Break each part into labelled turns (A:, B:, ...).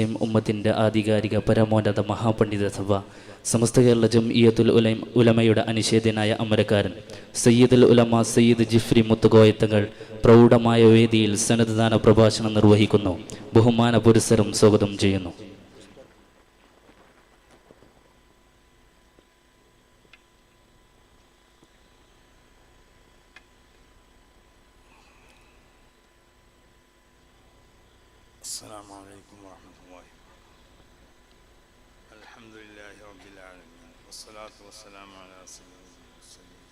A: മുസ്ലിം ഉമ്മത്തിന്റെ ആധികാരിക പരമോന്നത മഹാപണ്ഡിത സഭ സമസ്ത കേരള ജംഇയത്തുൽ ഉലൈം ഉലമയുടെ അനിഷേധ്യനായ അമരക്കാരൻ സയ്യിദുൽ ഉലമ സയ്യിദ് ജിഫ്രി മുത്തുകോയത്തങ്ങൾ പ്രൗഢമായ വേദിയിൽ സന്നദ്ധദാന പ്രഭാഷണം നിർവഹിക്കുന്നു. ബഹുമാന പുരസ്സരം സ്വാഗതം ചെയ്യുന്നു.
B: والسلام على سيد المرسلين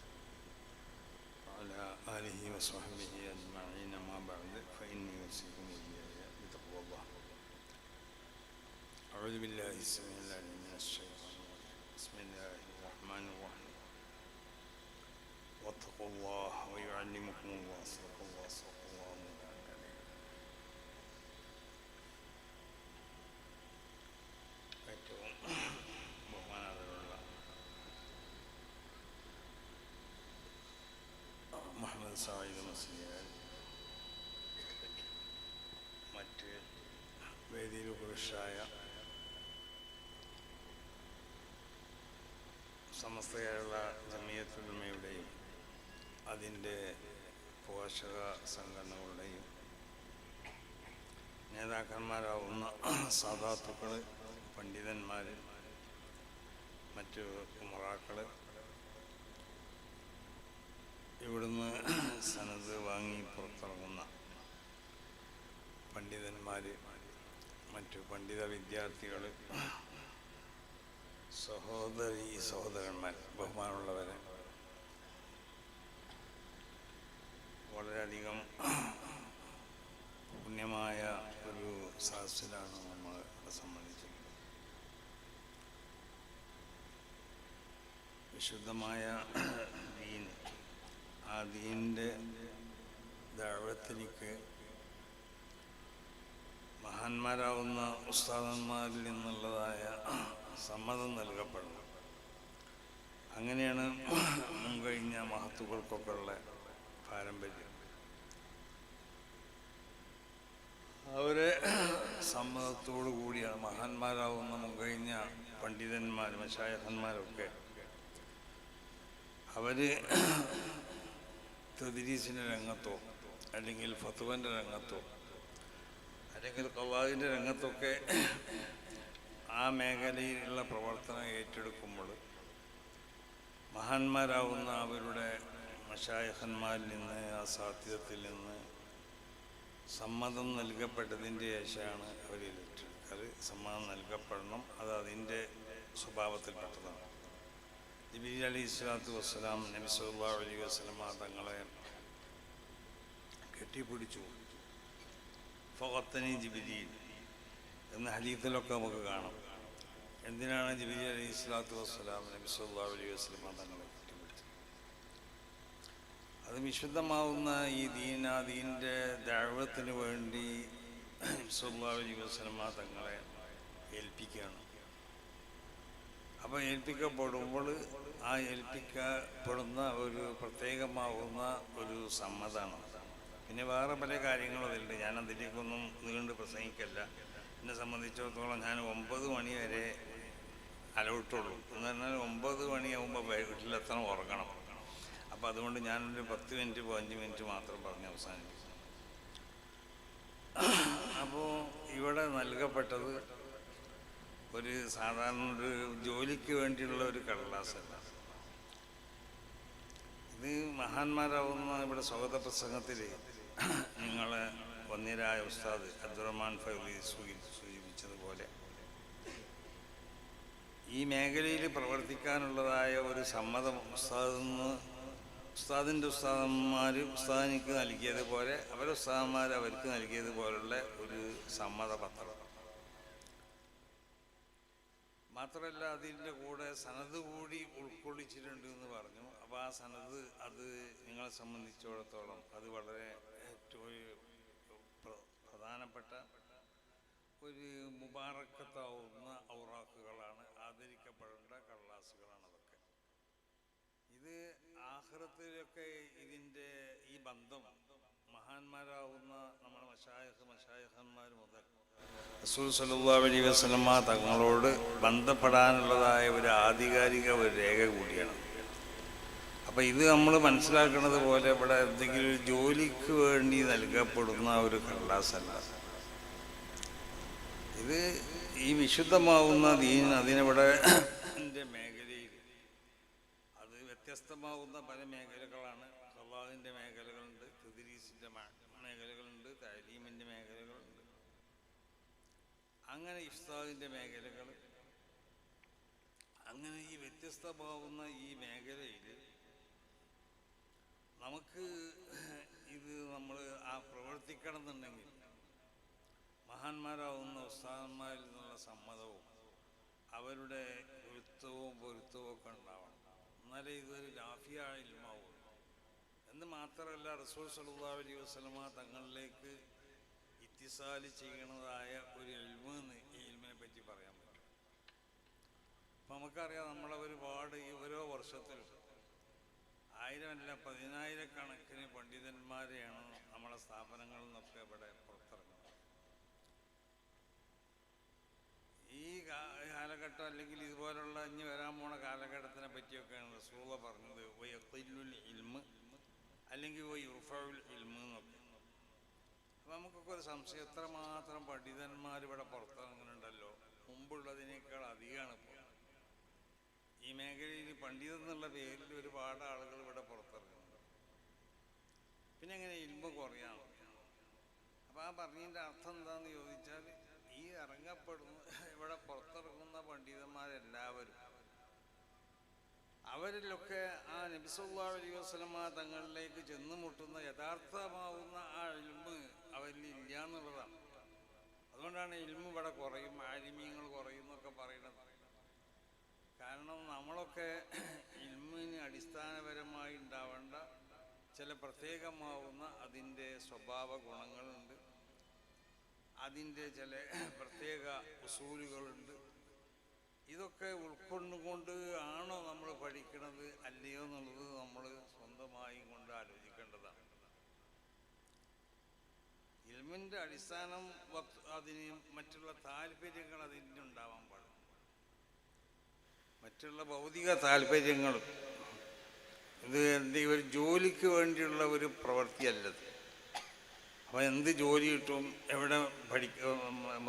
B: وعلى آله وصحبه أجمعين ما بعد فإني أوصيكم وإياي بتقوى الله. أعوذ بالله السميع العليم من الشيطان بسم الله الرحمن الرحيم. واتقوا الله ويعلمكم الله صدق الله صدق സായിദ് മസീദ് മറ്റ് വേദിയിൽ പുരുഷായ സമസ്ത കേരള ജമിയത്തുലമയുടെയും അതിന്റെ പോഷക സംഘടനകളുടെയും നേതാക്കന്മാരാവുന്ന സാധാത്തുക്കൾ പണ്ഡിതന്മാർ മറ്റു ഉമറാക്കൾ ഇവിടുന്ന് സനത് വാങ്ങി പുറത്തിറങ്ങുന്ന പണ്ഡിതന്മാർ മറ്റു പണ്ഡിത വിദ്യാർത്ഥികൾ സഹോദരി സഹോദരന്മാർ ബഹുമാനമുള്ളവരെ. വളരെയധികം പുണ്യമായ ഒരു സദസ്സിലാണ് നമ്മൾ സംബന്ധിച്ചത് വിശുദ്ധമായ ആ ദീനിന്റെ ദഴവത്തിലേക്ക് മഹാന്മാരാവുന്ന ഉസ്താദന്മാരിൽ നിന്നുള്ളതായ സമ്മതം നൽകപ്പെടണം. അങ്ങനെയാണ് മുൻകഴിഞ്ഞ മഹത്തുക്കൾക്കൊക്കെ ഉള്ള പാരമ്പര്യം. അവരെ സമ്മതത്തോടു കൂടിയാണ് മഹാന്മാരാവുന്ന മുൻകഴിഞ്ഞ പണ്ഡിതന്മാർ മശായഹന്മാരൊക്കെ അവർ തദ്രീസിന്റെ രംഗത്തോ അല്ലെങ്കിൽ ഫത്തുവന്റെ രംഗത്തോ അല്ലെങ്കിൽ കവാദിന്റെ രംഗത്തൊക്കെ ആ മേഖലയിലുള്ള പ്രവർത്തനം ഏറ്റെടുക്കുമ്പോൾ മഹാന്മാരാവുന്ന അവരുടെ മഷായഹന്മാരിൽ നിന്ന് ആ സാധ്യതത്തിൽ നിന്ന് സമ്മതം നൽകപ്പെട്ടതിന്റെ ശേഷമാണ് അവർ അത് സമ്മതം നൽകപ്പെടണം അത് അതിന്റെ സ്വഭാവത്തിൽപ്പെട്ടതാണ്. നബി അലി ഇസ്ലാത്തു വസ്സലാം നബി സല്ലാ അലി വസ്ലമ തങ്ങളെ കെട്ടിപ്പിടിച്ചു. ഫഹത്തനി ജിബിലി എന്ന ഹലീത്തിലൊക്കെ നമുക്ക് കാണാം. എന്തിനാണ് ജിബിലി അലി ഇസ്ലാത്തു വസ്സലാം നബി സല്ലാ അലി വസ്ലമ തങ്ങളെ കെട്ടിപ്പിടിച്ചത്? അത് വിശുദ്ധമാവുന്ന ഈ ദീന ദീന്റെ ദൈവത്തിന് വേണ്ടി സല്ലാ അലി വസ്ലമ തങ്ങളെ ഏൽപ്പിക്കുകയാണ്. അപ്പോൾ ഏൽപ്പിക്കപ്പെടുമ്പോൾ ആ ഏൽപ്പിക്കപ്പെടുന്ന ഒരു പ്രത്യേകമാവുന്ന ഒരു സമ്മതമാണ്. പിന്നെ വേറെ പല കാര്യങ്ങളും അതിലുണ്ട്. ഞാൻ അതിലേക്കൊന്നും നീണ്ട് പ്രസംഗിക്കല്ല. എന്നെ സംബന്ധിച്ചിടത്തോളം ഞാൻ ഒമ്പത് മണി വരെ അലവിട്ടുള്ളൂ എന്ന് പറഞ്ഞാൽ ഒമ്പത് മണിയാകുമ്പോൾ വീട്ടിലെത്തണം ഉറങ്ങണം. അപ്പോൾ അതുകൊണ്ട് ഞാനൊരു പത്ത് മിനിറ്റ് പതിനഞ്ച് മിനിറ്റ് മാത്രം പറഞ്ഞ് അവസാനിപ്പിക്കും അപ്പോൾ ഇവിടെ നൽകപ്പെട്ടത് ഒരു സാധാരണ ഒരു ജോലിക്ക് വേണ്ടിയുള്ള ഒരു കടലാസല്ല. ഇത് മഹാന്മാരാവുന്ന ഇവിടെ സ്വാഗത പ്രസംഗത്തിൽ നിങ്ങളെ വന്നിരായ ഉസ്താദ് അബ്ദുറഹ്മാൻ ഫൈലി സൂചിപ്പിച്ചതുപോലെ ഈ മേഖലയിൽ പ്രവർത്തിക്കാനുള്ളതായ ഒരു സമ്മതം ഉസ്താദെന്ന് ഉസ്താദിന്റെ ഉസ്താദന്മാർ ഉസ്താദിനിക്ക് നൽകിയതുപോലെ അവരെ ഉസ്താദന്മാർ അവർക്ക് നൽകിയതുപോലുള്ള ഒരു സമ്മതപത്രം. മാത്രമല്ല അതിന്റെ കൂടെ സനത് കൂടി ഉൾക്കൊള്ളിച്ചിട്ടുണ്ട് എന്ന് പറഞ്ഞു. അപ്പോൾ ആ സനത് അത് നിങ്ങളെ സംബന്ധിച്ചിടത്തോളം അത് വളരെ പ്രധാനപ്പെട്ട ഒരു മുബാറക്കത്താവുന്ന ഔറാക്കുകളാണ് ആദരിക്കപ്പെടേണ്ട കള്ളാസുകളാണ് അതൊക്കെ. ഇത് ആഹ്റത്തിലൊക്കെ ഇതിന്റെ ഈ ബന്ധം മഹാന്മാരാവുന്ന നമ്മുടെ മഷായഹ് മഷായഹന്മാർ മുതൽ റസൂൽ സല്ലല്ലാഹു അലൈഹി വസ്ലമ തങ്ങളോട് ബന്ധപ്പെടാനുള്ളതായ ഒരു ആധികാരിക ഒരു രേഖ കൂടിയാണ്. അപ്പം ഇത് നമ്മൾ മനസ്സിലാക്കുന്നത് പോലെ ഇവിടെ എന്തെങ്കിലും ഒരു ജോലിക്ക് വേണ്ടി നൽകപ്പെടുന്ന ഒരു കടലാസല്ല ഇത് ഈ വിശുദ്ധമാവുന്ന ദീൻ അതിനിവിടെ എന്റെ മേഖലയിൽ അത് വ്യത്യസ്തമാവുന്ന പല മേഖലകളാണ്. അള്ളാഹിന്റെ മേഖലകളുണ്ട് തുദിരീസിന്റെ മേഖലകളുണ്ട് താലീമിന്റെ മേഖലകളുണ്ട് അങ്ങനെ ഇഷ്ടാവിന്റെ മേഖലകൾ അങ്ങനെ ഈ വ്യത്യസ്തമാവുന്ന ഈ മേഖലയിൽ നമുക്ക് ഇത് നമ്മൾ ആ പ്രവർത്തിക്കണം എന്നുണ്ടെങ്കിൽ മഹാന്മാരാവുന്ന ഉസ്താദന്മാരിൽ നിന്നുള്ള സമ്മതവും അവരുടെ വൃത്തവും പൊരുത്തവും ഒക്കെ ഉണ്ടാവണം. എന്നാലേ ഇതൊരു ലാഫിയ ഇൽമാവുള്ളൂ. എന്ന് മാത്രമല്ല റസൂൽ സല്ലല്ലാഹു അലൈഹി വസല്ലമ തങ്ങളിലേക്ക് ഇത്തിസാൽ ചെയ്യണതായ ഒരു എൽമെന്ന് ഈ ഇൽമിനെ പറ്റി പറയാൻ പറ്റും. അപ്പം നമുക്കറിയാം നമ്മളെ ഒരുപാട് ഈ ഓരോ വർഷത്തിലും ആയിരമല്ല പതിനായിരക്കണക്കിന് പണ്ഡിതന്മാരെയാണ് നമ്മളെ സ്ഥാപനങ്ങളിൽ നിന്നൊക്കെ ഇവിടെ പുറത്തിറങ്ങുന്നത്. ഈ കാലഘട്ടം അല്ലെങ്കിൽ ഇതുപോലുള്ള ഇനി വരാൻ പോണ കാലഘട്ടത്തിനെ പറ്റിയൊക്കെയാണ് റസൂള പറഞ്ഞത് വയത്തില്ലുൽ ഇൽമ് അല്ലെങ്കിൽ യുർഫുൽ ഇൽമ് എന്നൊക്കെ. നമുക്കൊക്കെ ഒരു സംശയം എത്രമാത്രം പണ്ഡിതന്മാർ ഇവിടെ പുറത്തിറങ്ങുന്നുണ്ടല്ലോ? മുമ്പുള്ളതിനേക്കാൾ അധികമാണ് ഇപ്പോൾ ഈ മേഖലയിൽ പണ്ഡിതൻ എന്നുള്ള പേരിൽ ഒരുപാട് ആളുകൾ ഇവിടെ പുറത്തിറങ്ങുന്നുണ്ട്. പിന്നെ എങ്ങനെ ഇൽമ കുറയാണ്. അപ്പം ആ പറഞ്ഞതിന്റെ അർത്ഥം എന്താണെന്ന് ചോദിച്ചാൽ ഈ ഇറങ്ങപ്പെടുന്ന ഇവിടെ പുറത്തിറങ്ങുന്ന പണ്ഡിതന്മാരെല്ലാവരും അവരിലൊക്കെ ആ നബിസുല്ലാ അലൈഹി തങ്ങളിലേക്ക് ചെന്നുമുട്ടുന്ന യഥാർത്ഥമാവുന്ന ആ ഇൽമ് അവരിൽ ഇല്ല എന്നുള്ളതാണ് അതുകൊണ്ടാണ് ഇൽമ ഇവിടെ കുറയും ആലിമീങ്ങൾ കുറയും എന്നൊക്കെ പറയുന്നത്. കാരണം നമ്മളൊക്കെ ഇൽമിന് അടിസ്ഥാനപരമായി ഉണ്ടാവേണ്ട ചില പ്രത്യേകമാവുന്ന അതിന്റെ സ്വഭാവ ഗുണങ്ങളുണ്ട്. അതിന്റെ ചില പ്രത്യേക ഉസൂലുകളുണ്ട്. ഇതൊക്കെ ഉൾക്കൊണ്ടുകൊണ്ട് ആണോ നമ്മൾ പഠിക്കണത് അല്ലയോ എന്നുള്ളത് നമ്മൾ സ്വന്തമായി കൊണ്ട് ആലോചിക്കേണ്ടതാണ്. ഇൽമിന്റെ അടിസ്ഥാനം അതിന് മറ്റുള്ള താല്പര്യങ്ങൾ അതിന് ഉണ്ടാവാൻ പാടില്ല. മറ്റുള്ള ഭൗതിക താല്പര്യങ്ങൾ ഇത് എന്തെങ്കിലും ഒരു ജോലിക്ക് വേണ്ടിയുള്ള ഒരു പ്രവൃത്തിയല്ലത്. അപ്പോൾ എന്ത് ജോലി കിട്ടും എവിടെ പഠിക്ക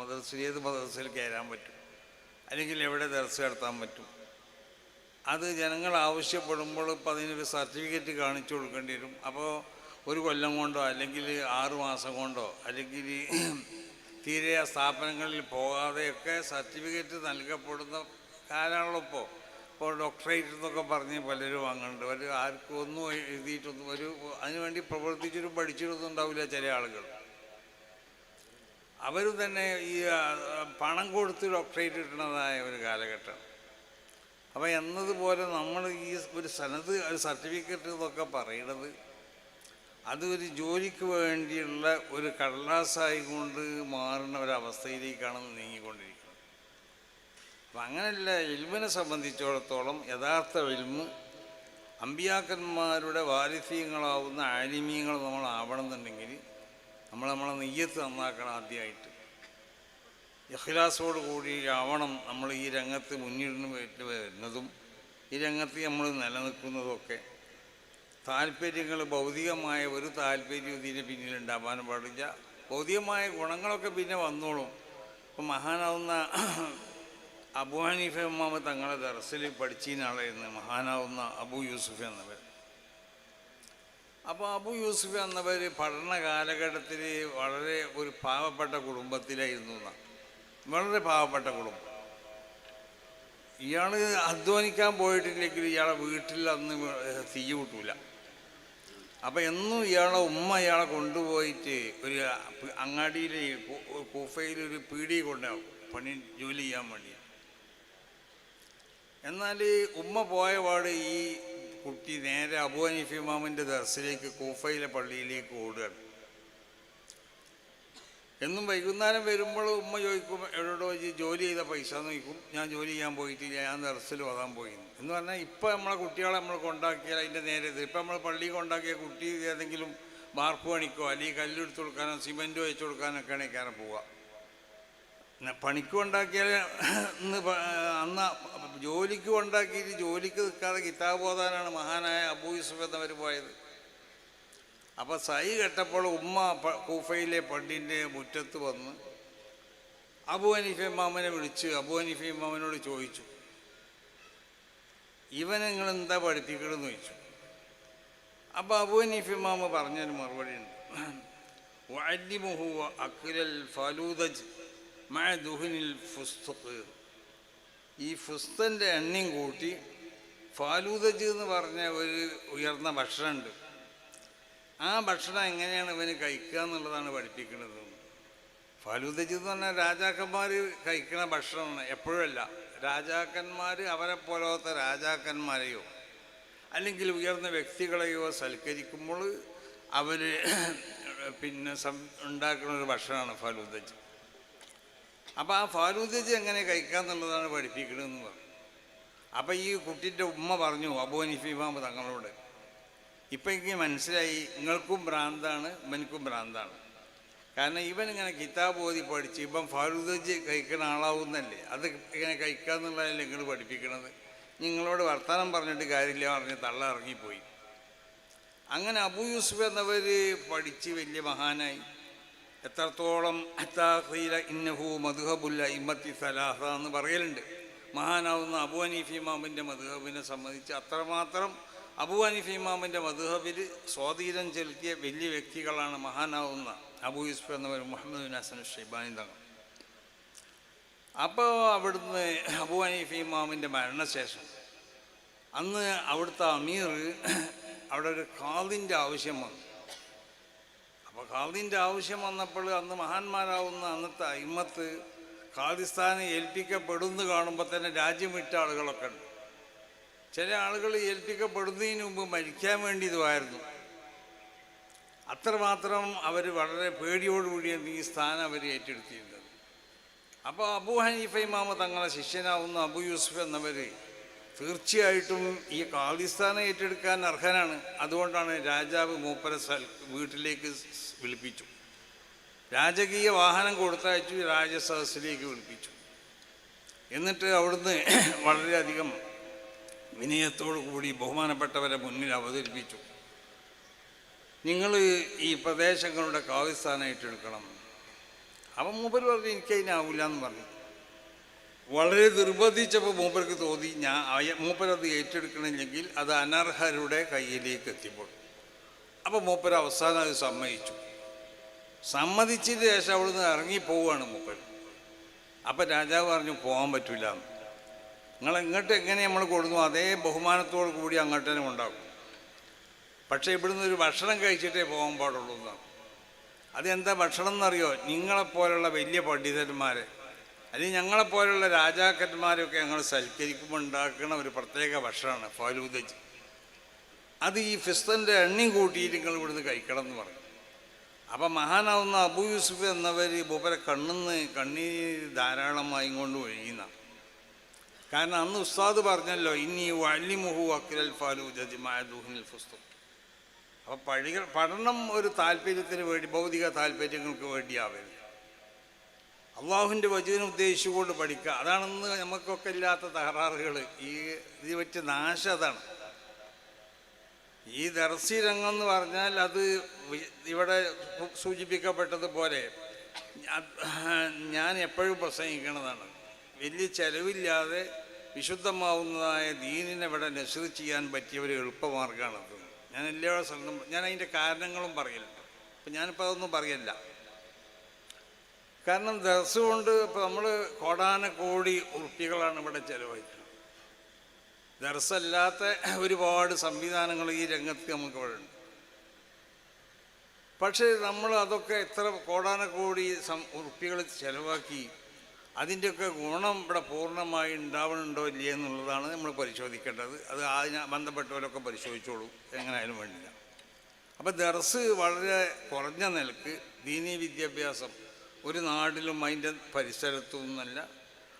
B: മദർസിൽ ഏത് മദർസിൽ കയറാൻ പറ്റും അല്ലെങ്കിൽ എവിടെ ദർസ് നടത്താൻ പറ്റും. അത് ജനങ്ങൾ ആവശ്യപ്പെടുമ്പോൾ ഇപ്പം അതിനൊരു സർട്ടിഫിക്കറ്റ് കാണിച്ചു കൊടുക്കേണ്ടി വരും. അപ്പോൾ ഒരു കൊല്ലം കൊണ്ടോ അല്ലെങ്കിൽ ആറു മാസം കൊണ്ടോ അല്ലെങ്കിൽ തീരെ ആ സ്ഥാപനങ്ങളിൽ പോകാതെയൊക്കെ സർട്ടിഫിക്കറ്റ് നൽകപ്പെടുന്ന കാലമാണല്ലോ ഇപ്പോൾ ഡോക്ടറേറ്റ് എന്നൊക്കെ പറഞ്ഞ് പലരും വാങ്ങുന്നുണ്ട് ഒരു ആർക്കും ഒന്നും എഴുതിയിട്ടൊന്നും ഒരു അതിനുവേണ്ടി പ്രവർത്തിച്ചിട്ടും പഠിച്ചിട്ടൊന്നും ഉണ്ടാവില്ല ചില ആളുകൾ. അവർ തന്നെ ഈ പണം കൊടുത്ത് ഡോക്ടറേറ്റ് കിട്ടുന്നതായ ഒരു കാലഘട്ടം. അപ്പോൾ എന്നതുപോലെ നമ്മൾ ഈ ഒരു സനത് ഒരു സർട്ടിഫിക്കറ്റ് എന്നൊക്കെ പറയുന്നത് അത് ഒരു ജോലിക്ക് വേണ്ടിയുള്ള ഒരു കടലാസായി കൊണ്ട് മാറുന്ന ഒരവസ്ഥയിലേക്കാണ് നീങ്ങിക്കൊണ്ടിരിക്കുന്നത്. അപ്പം അങ്ങനെയല്ല ഇൽമിനെ സംബന്ധിച്ചിടത്തോളം യഥാർത്ഥ ഇൽമ് അമ്പിയാക്കന്മാരുടെ വാരിഫ്യങ്ങളാവുന്ന ആലിമീങ്ങൾ നമ്മൾ ആവണമെന്നുണ്ടെങ്കിൽ നമ്മൾ നമ്മളെ നെയ്യത്ത് നന്നാക്കണം ആദ്യമായിട്ട് ഇഖ്ലാസോട് കൂടി ആവണം നമ്മൾ ഈ രംഗത്ത് മുന്നിട്ട് വേണ്ടി വരുന്നതും ഈ രംഗത്ത് നമ്മൾ നിലനിൽക്കുന്നതൊക്കെ താല്പര്യങ്ങൾ ഭൗതികമായ ഒരു താല്പര്യവും ഇതിന് പിന്നിൽ പാടില്ല. ഭൗതികമായ ഗുണങ്ങളൊക്കെ പിന്നെ വന്നോളും. ഇപ്പം മഹാനാവുന്ന അബു ഹനീഫ ഇമാമ തങ്ങളെ ദർസിൽ പഠിച്ചതിനാളായിരുന്നു മഹാനാവുന്ന അബു യൂസുഫ് എന്നവർ. അപ്പോൾ അബു യൂസുഫ് എന്നവർ പഠന കാലഘട്ടത്തിൽ വളരെ ഒരു പാവപ്പെട്ട കുടുംബത്തിലായിരുന്നു. വളരെ പാവപ്പെട്ട കുടുംബം. ഇയാൾ അധ്വാനിക്കാൻ പോയിട്ടില്ലെങ്കിൽ ഇയാളെ വീട്ടിൽ അന്ന് തീ കൂട്ടൂല. അപ്പം എന്നും ഇയാളെ ഉമ്മ ഇയാളെ കൊണ്ടുപോയിട്ട് ഒരു അങ്ങാടിയിലെ കുഫയിൽ ഒരു പീടി കൊണ്ടാവും പണി ജോലി ചെയ്യാൻ വേണ്ടി. എന്നാൽ ഉമ്മ പോയ പാട് ഈ കുട്ടി നേരെ അബു ഹനീഫി ദർസിലേക്ക് കൂഫയിലെ പള്ളിയിലേക്ക് ഓടുകയാണ്. എന്നും വൈകുന്നേരം വരുമ്പോൾ ഉമ്മ ചോദിക്കും എവിടെയോ ജോലി ചെയ്ത പൈസ? ചോദിക്കും ഞാൻ ജോലി ചെയ്യാൻ പോയിട്ടില്ല ഞാൻ ദർസിൽ ഓതാൻ പോയി എന്ന് പറഞ്ഞാൽ ഇപ്പം നമ്മളെ കുട്ടികളെ നമ്മൾ കൊണ്ടാക്കിയാൽ അതിന്റെ നേരെ ഇത് ഇപ്പം നമ്മൾ പള്ളി കൊണ്ടാക്കിയ കുട്ടി ഏതെങ്കിലും വാർപ്പ് പണിക്കോ അല്ലെങ്കിൽ കല്ലെടുത്ത് കൊടുക്കാനോ സിമെന്റോ വെച്ച് കൊടുക്കാനൊക്കെ ആണെങ്കിൽ പോവുക പണിക്ക് ഉണ്ടാക്കിയാൽ ഇന്ന് അന്ന് ജോലിക്ക് ഉണ്ടാക്കിയിട്ട് ജോലിക്ക് നിൽക്കാതെ കിതാബ് ഓതാനാണ് മഹാനായ അബൂ യൂസഫ് എന്നവർ പോയത്. അപ്പോൾ സൈ കെട്ടപ്പോൾ ഉമ്മ കൂഫയിലെ പള്ളിന്റെ മുറ്റത്ത് വന്ന് അബു ഹനീഫ ഇമാമനെ വിളിച്ച് അബു ഹനീഫ ഇമാമനോട് ചോദിച്ചു ഇവനെ നിങ്ങൾ എന്താ പഠിപ്പിക്കണമെന്ന് ചോദിച്ചു. അപ്പോൾ അബു ഹനീഫ ഇമാമ പറഞ്ഞൊരു മറുപടി ഉണ്ട്. വഅല്ലിമുഹു അക്ലൽ ഫലൂദജ് മഅ ദുഹനിൽ ഈ ഫുസ്തന്റെ എണ്ണയും കൂട്ടി ഫാലൂദജ് എന്ന് പറഞ്ഞ ഒരു ഉയർന്ന ഭക്ഷണമുണ്ട്. ആ ഭക്ഷണം എങ്ങനെയാണ് ഇവന് കഴിക്കുക എന്നുള്ളതാണ് പഠിപ്പിക്കുന്നത്. ഫലുദജിത് എന്ന് പറഞ്ഞാൽ രാജാക്കന്മാർ കഴിക്കുന്ന ഭക്ഷണമാണ് എപ്പോഴല്ല രാജാക്കന്മാർ അവരെ പോലത്തെ രാജാക്കന്മാരെയോ അല്ലെങ്കിൽ ഉയർന്ന വ്യക്തികളെയോ സൽക്കരിക്കുമ്പോൾ അവർ പിന്നെ ഉണ്ടാക്കുന്ന ഒരു ഭക്ഷണമാണ് ഫാലൂദജ്. അപ്പോൾ ആ ഫാലൂദജ് എങ്ങനെ കഴിക്കുക എന്നുള്ളതാണ് പഠിപ്പിക്കണമെന്ന് പറഞ്ഞു. അപ്പോൾ ഈ കുട്ടിന്റെ ഉമ്മ പറഞ്ഞു അബു ഹനീഫ് തങ്ങളോട് ഇപ്പം എനിക്ക് മനസ്സിലായി നിങ്ങൾക്കും ഭ്രാന്താണ് ഇവനക്കും ഭ്രാന്താണ്. കാരണം ഇവൻ ഇങ്ങനെ കിതാബ് ഓതി പഠിച്ച് ഇപ്പം ഫാലൂദജ് കഴിക്കുന്ന ആളാവുന്നല്ലേ? അത് ഇങ്ങനെ കഴിക്കുക എന്നുള്ളതല്ലേ നിങ്ങൾ പഠിപ്പിക്കണത്? നിങ്ങളോട് വർത്തമാനം പറഞ്ഞിട്ട് കാര്യമില്ല പറഞ്ഞ് തള്ള ഇറങ്ങിപ്പോയി. അങ്ങനെ അബു യൂസുഫ് എന്നവർ പഠിച്ച് വലിയ മഹാനായി. എത്രത്തോളം അത്താഖീല ഇന്നഹു മധുഹബുല്ല ഇമ്മത്തി സലാഹ എന്ന് പറയലുണ്ട്. മഹാനാവുന്ന അബു അനീഫി ഇമാമിന്റെ മധുഹബിനെ സംബന്ധിച്ച് അത്രമാത്രം അബു ഹനീഫ് മധുഹബിൽ സ്വാധീനം ചെലുത്തിയ വലിയ വ്യക്തികളാണ് മഹാനാവുന്ന അബു യൂസുഫ് എന്നവർ മുഹമ്മദ് ബിൻ ഹസൻ ഷെയ്ബാനി തങ്ങൾ. അപ്പോൾ അവിടുന്ന് അബു ഹനീഫ് മരണശേഷം അന്ന് അവിടുത്തെ അമീർ അവിടെ ഒരു കാതിന്റെ ആവശ്യം വന്നു. അപ്പോൾ കാതിന്റെ ആവശ്യം വന്നപ്പോൾ അന്ന് മഹാന്മാരാവുന്ന അന്നത്തെ അയിമത്ത് ഖാദിസ്ഥാനെ ഏൽപ്പിക്കപ്പെടുന്നു കാണുമ്പോൾ തന്നെ രാജ്യം വിട്ട ആളുകളൊക്കെ ഉണ്ട്. ചില ആളുകൾ ഏൽപ്പിക്കപ്പെടുന്നതിന് മുമ്പ് മരിക്കാൻ വേണ്ടി ഇതുമായിരുന്നു. അത്രമാത്രം അവർ വളരെ പേടിയോടുകൂടിയാണ് ഈ സ്ഥാനം അവർ ഏറ്റെടുത്തിരുന്നത്. അപ്പോൾ അബു ഹനീഫ ഇമാമ തങ്ങളെ ശിഷ്യനാവുന്ന അബു യൂസുഫ് എന്നവർ തീർച്ചയായിട്ടും ഈ കാളിസ്ഥാനം ഏറ്റെടുക്കാൻ അർഹനാണ്. അതുകൊണ്ടാണ് രാജാവ് മൂപ്പര സൽ വീട്ടിലേക്ക് വിളിപ്പിച്ചു. രാജകീയ വാഹനം കൊടുത്തയച്ചു രാജസദസ്സിലേക്ക് വിളിപ്പിച്ചു. എന്നിട്ട് അവിടുന്ന് വളരെയധികം വിനയത്തോടു കൂടി ബഹുമാനപ്പെട്ടവരെ മുന്നിൽ അവതരിപ്പിച്ചു. നിങ്ങൾ ഈ പ്രദേശങ്ങളുടെ കാവ്യസ്ഥാനം എടുക്കണം. അപ്പം മൂപ്പർ പറഞ്ഞു എനിക്കതിനാവില്ല എന്ന് പറഞ്ഞു. വളരെ നിർബന്ധിച്ചപ്പോൾ മൂപ്പർക്ക് തോന്നി ഞാൻ മൂപ്പരത് ഏറ്റെടുക്കണമെങ്കിൽ അത് അനർഹരുടെ കയ്യിലേക്ക് എത്തിപ്പോൾ അപ്പോൾ മൂപ്പർ അവസാനം അത് സമ്മതിച്ചു. സമ്മതിച്ചതിന് ശേഷം അവിടുന്ന് ഇറങ്ങിപ്പോവാണ് മൂപ്പർ അപ്പം രാജാവ് പറഞ്ഞു പോകാൻ പറ്റില്ല എന്ന്. നിങ്ങൾ ഇങ്ങോട്ട് എങ്ങനെ നമ്മൾ കൊടുന്നു അതേ ബഹുമാനത്തോടു കൂടി അങ്ങോട്ട് തന്നെ ഉണ്ടാക്കും പക്ഷേ ഇവിടുന്ന് ഒരു ഭക്ഷണം കഴിച്ചിട്ടേ പോകാൻ പാടുള്ളൂ എന്നാണ്. അതെന്താ ഭക്ഷണം എന്നറിയോ? നിങ്ങളെപ്പോലുള്ള വലിയ പണ്ഡിതന്മാരെ അല്ലെങ്കിൽ ഞങ്ങളെപ്പോലുള്ള രാജാക്കന്മാരൊക്കെ ഞങ്ങൾ സൽക്കരിക്കുമ്പോൾ ഉണ്ടാക്കുന്ന ഒരു പ്രത്യേക ഭക്ഷണമാണ് ഫാലൂദജ്. അത് ഈ ഫിസ്തന്റെ എണ്ണയും കൂട്ടിയിട്ട് നിങ്ങൾ ഇവിടുന്ന് കഴിക്കണം എന്ന് പറഞ്ഞു അപ്പം മഹാനാവുന്ന അബു യൂസുഫ് എന്നവർ മൂപ്പരെ കണ്ണിന്ന് കണ്ണീർ ധാരാളമായി കൊണ്ട് ഒഴുകുന്ന കാരണം അന്ന് ഉസ്താദ് പറഞ്ഞല്ലോ ഇനി വള്ളിമുഹു അക്കിരൽ ഫാലൂജി മായദൂഹിനിൽ ഫുസ്തു. അപ്പോൾ പഴി പഠനം ഒരു താല്പര്യത്തിന് വേണ്ടി ഭൗതിക താല്പര്യങ്ങൾക്ക് വേണ്ടിയാവരുത്. അള്ളാഹുവിന്റെ വചനം ഉദ്ദേശിച്ചുകൊണ്ട് പഠിക്കുക. അതാണെന്ന് നമുക്കൊക്കെ ഇല്ലാത്ത തകരാറുകൾ. ഈ ഇത് പറ്റിയ നാശം അതാണ്. ഈ ദർസി രംഗം എന്ന് പറഞ്ഞാൽ അത് ഇവിടെ സൂചിപ്പിക്കപ്പെട്ടതുപോലെ ഞാൻ എപ്പോഴും പ്രസംഗിക്കണതാണ്. വലിയ ചെലവില്ലാതെ വിശുദ്ധമാവുന്നതായ ദീനിനെ ഇവിടെ നസർ ചെയ്യാൻ പറ്റിയ ഒരു എളുപ്പമാർഗമാണത് ഞാൻ എല്ലാ സ്ഥലത്തും ഞാൻ അതിന്റെ കാരണങ്ങളും പറയലുണ്ട്. അപ്പം ഞാനിപ്പോൾ അതൊന്നും പറയല്ല. കാരണം ദിവസം കൊണ്ട് നമ്മൾ കോടാന കോടി ഉറുപ്പികളാണ് ഇവിടെ ചിലവഴിക്കുന്നത്. ദർസല്ലാത്ത ഒരുപാട് സംവിധാനങ്ങൾ ഈ രംഗത്ത് നമുക്ക് ഇവിടെ ഉണ്ട് പക്ഷേ നമ്മൾ അതൊക്കെ എത്ര കോടാന കോടി സം ഉറുപ്പികൾ ചിലവാക്കി അതിന്റെയൊക്കെ ഗുണം ഇവിടെ പൂർണമായി ഉണ്ടാവണുണ്ടോ ഇല്ലേ എന്നുള്ളതാണ് നമ്മൾ പരിശോധിക്കേണ്ടത്. അത് അതിന് ബന്ധപ്പെട്ടവരൊക്കെ പരിശോധിച്ചോളൂ. എങ്ങനെയായാലും വേണ്ടില്ല. അപ്പോൾ ദർസ് വളരെ കുറഞ്ഞ നിലയ്ക്ക് ദീനീ വിദ്യാഭ്യാസം ഒരു നാട്ടിലും അതിന്റെ പരിസരത്തും എന്നല്ല